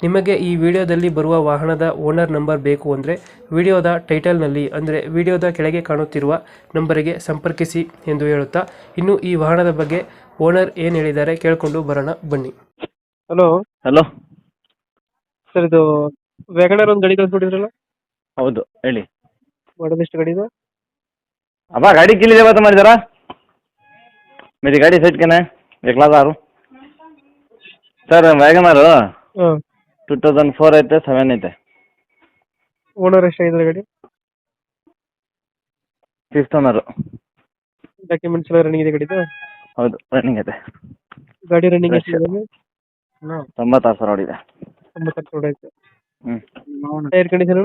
ನಿಮಗೆ ಈ ವಿಡಿಯೋದಲ್ಲಿ ಬರುವ ವಾಹನದ ಓನರ್ ನಂಬರ್ ಬೇಕು ಅಂದರೆ ವಿಡಿಯೋದ ಟೈಟಲ್ನಲ್ಲಿ ಅಂದರೆ ವಿಡಿಯೋದ ಕೆಳಗೆ ಕಾಣುತ್ತಿರುವ ನಂಬರಿಗೆ ಸಂಪರ್ಕಿಸಿ ಎಂದು ಹೇಳುತ್ತಾ ಇನ್ನು ಈ ವಾಹನದ ಬಗ್ಗೆ ಓನರ್ ಏನು ಹೇಳಿದ್ದಾರೆ ಕೇಳಿಕೊಂಡು ಬರೋಣ ಬನ್ನಿ. ಹಲೋ. ಹಲೋ. ಸರ್ ಇದು ವ್ಯಾಗನರ್ ಒಂದು ಗಡಿ ಕಳಿಸ್ಬಿಟ್ಟಿದ್ರಲ್ಲ ಹೌದು ಹೇಳಿ. ಮಾಡೋದು ಎಷ್ಟು ಗಾಡಿ ಇದು? ಅಪ್ಪ ಗಾಡಿ ಕಿಲಿದೆ ಬಾತ ಮಾಡಿದಾರ? ಮೇರಿ ಗಾಡಿ ಸೈಟ್ಕೇನೆ ಎಕ್ಲಾದಾರು sir Wagon R two thousand four ಐತೆ ಸೆವೆನ್ ಐತೆ. ಓನರ್ ಎಷ್ಟಾಗಿದ್ದಾರೆ ಗಾಡಿ? ಫಿಫ್ತ್ ಓನರು ಡಾಕ್ಯುಮೆಂಟ್ಸ್ ಎಲ್ಲ ರನ್ನಿಂಗ್ ಇದೆ ಗಾಡಿದು? ಹೌದು ರನ್ನಿಂಗ್ ಐತೆ ಗಾಡಿ ರನ್ನಿಂಗ್ Fresh. ಎಷ್ಟಿದೆ ತೊಂಬತ್ತಾರು ಸಾವಿರ ಹೊಡಿದೆ. ತೊಂಬತ್ತೆಂಟು ರೋಡ್ ಆಯ್ತು. ಹ್ಞೂ ಟೈರ್ ಕಂಡೀಷನ್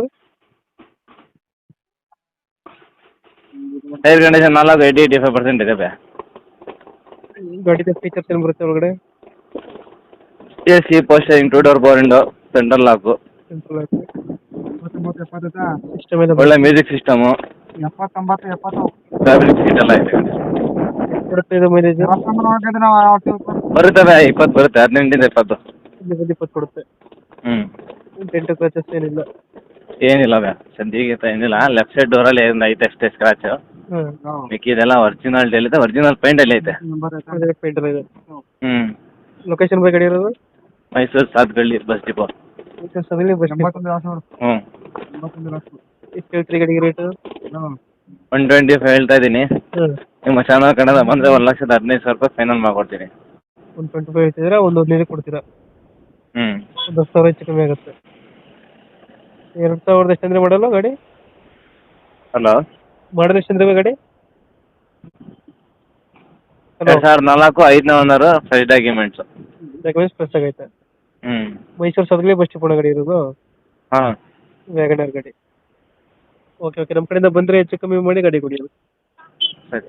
ಟೈರ್ ಕಂಡೀಷನ್ ನಾಲ್ಕು ಏಯ್ಟಿ ಏಯ್ಟಿ ಫೈವ್ ಪರ್ಸೆಂಟ್ ಇದೆ ಬೇ. ಗಾಡಿದ ಫೀಚರ್ಸ್ ಏನು ಬರುತ್ತೆ ಒಳಗಡೆ? A C power steering two door power window central lock system ಇದೆ ಒಳ್ಳೆ ಮ್ಯೂಸಿಕ್ ಸಿಸ್ಟಮ್ ಎಪ್ಪತ್ತೊಂಬತ್ತು ಎಪ್ಪತ್ತು. ಫ್ಯಾಬ್ರಿಕ್ ಸೀಟ್ ಎಲ್ಲ ಐತೆ ಬರುತ್ತೆ ಇದು ಮೈಲೇಜ್ ಇಪ್ಪತ್ತು ಬರುತ್ತೆ ಹದಿನೆಂಟಿಂದ ಇಪ್ಪತ್ತು ಇಪ್ಪತ್ತು ಕೊಡುತ್ತೆ. ಹ್ಞೂ ಟೆಂಟು ಕ್ರಚಸ್ ಏನಿಲ್ಲ. ಏನಿಲ್ಲ ಸದ್ಯಕ್ಕೆ ಏನಿಲ್ಲ. ಲೆಫ್ಟ್ ಸೈಡ್ ಡೋರಲ್ಲಿ ಅಲ್ಲಿ ಐತೆ ಅಷ್ಟೇ ಸ್ಕ್ರಾಚ್ ಮಿಕ್ಕಿದೆಲ್ಲ ಮಿಕ್ಕಿದೆಲ್ಲ ಒರಿಜಿನಾಲಿಟಿ ಐತೆ ಒರಿಜಿನಲ್ ಪೈಂಟ್ ಅಲ್ಲಿ ಐತೆ. ಹ್ಮ್ ಇದೆ. ಹ್ಞೂ ಲೊಕೇಶನ್ ಬಗ್ಗೆ ಗಾಡಿ ಇರೋದು? Mysuru Sathagalli bus depot. ಸದಲಿ bus ಹ್ಞೂ ಎಷ್ಟು ಹೇಳ್ತೀರಿ ಗಾಡಿಗೆ ರೇಟ್ ಒನ್ ಟ್ವೆಂಟಿ ಫೈವ್ ಹೇಳ್ತಾ ಇದ್ದೀನಿ. ನಿಮ್ಮ ಚಾನಲ್ ಕನ್ನಡ ಬಂದರೆ ಒಂದು ಲಕ್ಷದ ಹದಿನೈದು ಸಾವಿರ ರೂಪಾಯಿ ಫೈನಲ್ ಮಾಡ್ಕೊಡ್ತೀನಿ. ಒಂದು ಟ್ವೆಂಟಿ ಫೈವ್ ಹೇಳ್ತಿದ್ರೆ ಒಂದು ಹದಿನೈದು ಕೊಡ್ತೀರಾ? ಹ್ಞೂ ಒಂದು ಹತ್ತು ಸಾವಿರ ಹೆಚ್ಚು ಕಮ್ಮಿ ಆಗುತ್ತೆ. ಎರಡು ಸಾವಿರದ ಎಷ್ಟು ಅಂದ್ರೆ ಮಾಡಲ್ಲ ಗಾಡಿ? ಹಲೋ ಮಾಡೋದು ಎಷ್ಟು ಅಂದ್ರೆ ಗಾಡಿ? ಎರಡು ಸಾವಿರದ ನಾಲ್ಕು ಐದನೇ owner fresh documents documents fresh ಆಗೈತೆ ಹ್ಞೂ ಮೈಸೂರು ಸದಲಿ ಬಸ್ ಡಿಪೋ ಒಳಗಡೆ ಇರೋದು? ಹಾಂ. ವ್ಯಾಗನರ್ ಗಾಡಿ. ಓಕೆ ಓಕೆ ನಮ್ಮ ಕಡೆಯಿಂದ ಬಂದರೆ ಹೆಚ್ಚು ಕಮ್ಮಿ ಮಾಡಿ ಗಾಡಿ ಕೊಡಿ. ಸರಿ.